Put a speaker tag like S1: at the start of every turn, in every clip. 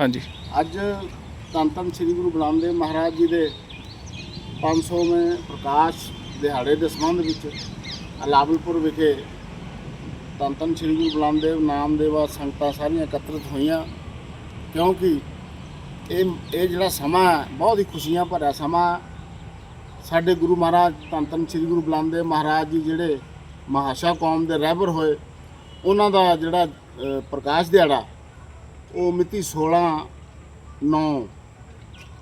S1: ਹਾਂਜੀ।
S2: ਅੱਜ ਧੰਨ ਧੰਨ ਸ੍ਰੀ ਗੁਰੂ ਗ੍ਰੰਥ ਮਹਾਰਾਜ ਜੀ ਦੇ 500ਵੇਂ ਪ੍ਰਕਾਸ਼ ਦਿਹਾੜੇ ਦੇ ਸੰਬੰਧ ਵਿੱਚ ਅਲਾਵਲਪੁਰ ਵਿਖੇ ਧੰਨ ਧੰਨ ਸ੍ਰੀ ਗੁਰੂ ਗ੍ਰੰਥ ਦੇਵ ਨਾਮਦੇਵਾ ਸੰਗਤਾਂ ਸਾਰੀਆਂ ਇਕੱਤਰਿਤ ਹੋਈਆਂ, ਕਿਉਂਕਿ ਇਹ ਇਹ ਜਿਹੜਾ ਸਮਾਂ ਹੈ, ਬਹੁਤ ਹੀ ਖੁਸ਼ੀਆਂ ਭਰਿਆ ਸਮਾਂ ਸਾਡੇ ਗੁਰੂ ਮਹਾਰਾਜ ਧੰਨ ਧੰਨ ਸ੍ਰੀ ਗੁਰੂ ਗ੍ਰੰਥ ਮਹਾਰਾਜ ਜੀ ਜਿਹੜੇ ਮਹਾਸ਼ਾ ਕੌਮ ਦੇ ਰਹਿਬਰ ਹੋਏ, ਉਹਨਾਂ ਦਾ ਜਿਹੜਾ ਪ੍ਰਕਾਸ਼ ਦਿਹਾੜਾ ਉਹ ਮਿਤੀ 16 9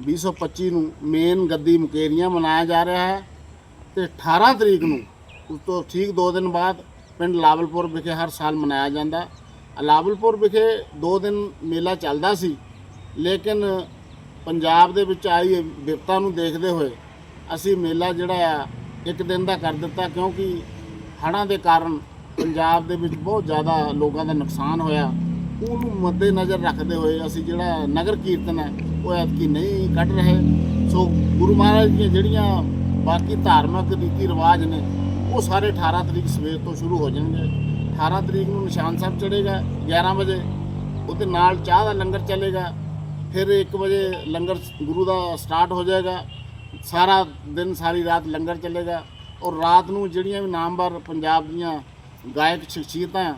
S2: 2025 ਨੂੰ ਮੇਨ ਗੱਦੀ ਮੁਕੇਰੀਆਂ ਮਨਾਇਆ ਜਾ ਰਿਹਾ ਹੈ ਤੇ 18 ਤਰੀਕ ਨੂੰ ਉਸ ਤੋਂ ਠੀਕ 2 ਦਿਨ ਬਾਅਦ ਪਿੰਡ ਲਾਵਲਪੁਰ ਵਿਖੇ ਹਰ ਸਾਲ ਮਨਾਇਆ ਜਾਂਦਾ। ਲਾਵਲਪੁਰ ਵਿਖੇ 2 ਦਿਨ ਮੇਲਾ ਚੱਲਦਾ ਸੀ, ਲੇਕਿਨ ਪੰਜਾਬ ਦੇ ਵਿੱਚ ਆਈ ਵਿਪਤਾ ਨੂੰ ਦੇਖਦੇ ਹੋਏ ਅਸੀਂ ਮੇਲਾ ਜਿਹੜਾ ਆ ਇੱਕ ਦਿਨ ਦਾ ਕਰ ਦਿੱਤਾ ਕਿਉਂਕਿ ਹੜ੍ਹਾਂ ਦੇ ਕਾਰਨ ਪੰਜਾਬ ਦੇ ਵਿੱਚ ਬਹੁਤ ਜ਼ਿਆਦਾ ਲੋਕਾਂ ਦਾ ਨੁਕਸਾਨ ਹੋਇਆ। ਉਹਨੂੰ ਮੱਦੇ ਨਜ਼ਰ ਰੱਖਦੇ ਹੋਏ ਅਸੀਂ ਜਿਹੜਾ ਨਗਰ ਕੀਰਤਨ ਹੈ, ਉਹ ਐਤਕੀ ਨਹੀਂ ਕੱਢ ਰਹੇ। ਸੋ ਗੁਰੂ ਮਹਾਰਾਜ ਦੀਆਂ ਜਿਹੜੀਆਂ ਬਾਕੀ ਧਾਰਮਿਕ ਰੀਤੀ ਰਿਵਾਜ ਨੇ, ਉਹ ਸਾਰੇ 18 ਤਰੀਕ ਸਵੇਰ ਤੋਂ ਸ਼ੁਰੂ ਹੋ ਜਾਣਗੇ। 18 ਤਰੀਕ ਨੂੰ ਨਿਸ਼ਾਨ ਸਾਹਿਬ ਚੜ੍ਹੇਗਾ 11 ਵਜੇ। ਉਹਦੇ ਨਾਲ ਚਾਹ ਦਾ ਲੰਗਰ ਚੱਲੇਗਾ। ਫਿਰ 1 ਵਜੇ ਲੰਗਰ ਗੁਰੂ ਦਾ ਸਟਾਰਟ ਹੋ ਜਾਏਗਾ। ਸਾਰਾ ਦਿਨ, ਸਾਰੀ ਰਾਤ ਲੰਗਰ ਚੱਲੇਗਾ। ਔਰ ਰਾਤ ਨੂੰ ਜਿਹੜੀਆਂ ਵੀ ਨਾਮਵਰ ਪੰਜਾਬ ਦੀਆਂ ਗਾਇਕ ਸ਼ਖਸੀਅਤਾਂ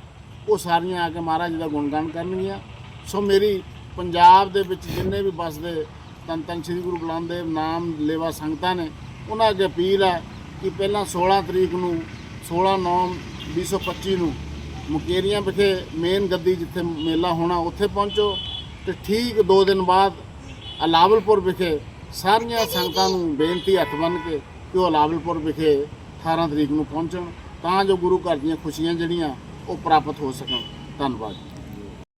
S2: ਉਹ ਸਾਰੀਆਂ ਆ ਕੇ ਮਹਾਰਾਜ ਦਾ ਗੁਣਗਾਨ ਕਰਨਗੀਆਂ। ਸੋ ਮੇਰੀ ਪੰਜਾਬ ਦੇ ਵਿੱਚ ਜਿੰਨੇ ਵੀ ਬਸਦੇ ਧੰਨ ਧੰਨ ਸ੍ਰੀ ਗੁਰੂ ਗ੍ਰੰਥ ਦੇਵ ਨਾਮ ਲੇਵਾ ਸੰਗਤਾਂ ਨੇ, ਉਹਨਾਂ ਅੱਗੇ ਅਪੀਲ ਹੈ ਕਿ ਪਹਿਲਾਂ 16 ਤਰੀਕ ਨੂੰ 16 9 2025 ਨੂੰ ਮੁਕੇਰੀਆਂ ਵਿਖੇ ਮੇਨ ਗੱਦੀ ਜਿੱਥੇ ਮੇਲਾ ਹੋਣਾ, ਉੱਥੇ ਪਹੁੰਚੋ ਤੇ ਠੀਕ 2 ਦਿਨ ਬਾਅਦ ਅਲਾਵਲਪੁਰ ਵਿਖੇ ਸਾਰੀਆਂ ਸੰਗਤਾਂ ਨੂੰ ਬੇਨਤੀ ਹੱਥ ਬੰਨ੍ਹ ਕੇ ਕਿ ਉਹ ਅਲਾਵਲਪੁਰ ਵਿਖੇ 18 ਤਰੀਕ ਨੂੰ ਪਹੁੰਚਣ। ਤਾਂ ਜੋ ਗੁਰੂ ਘਰ ਦੀਆਂ ਖੁਸ਼ੀਆਂ ਜਿਹੜੀਆਂ ਉਹ ਪ੍ਰਾਪਤ ਹੋ ਸਕਣ। ਧੰਨਵਾਦ।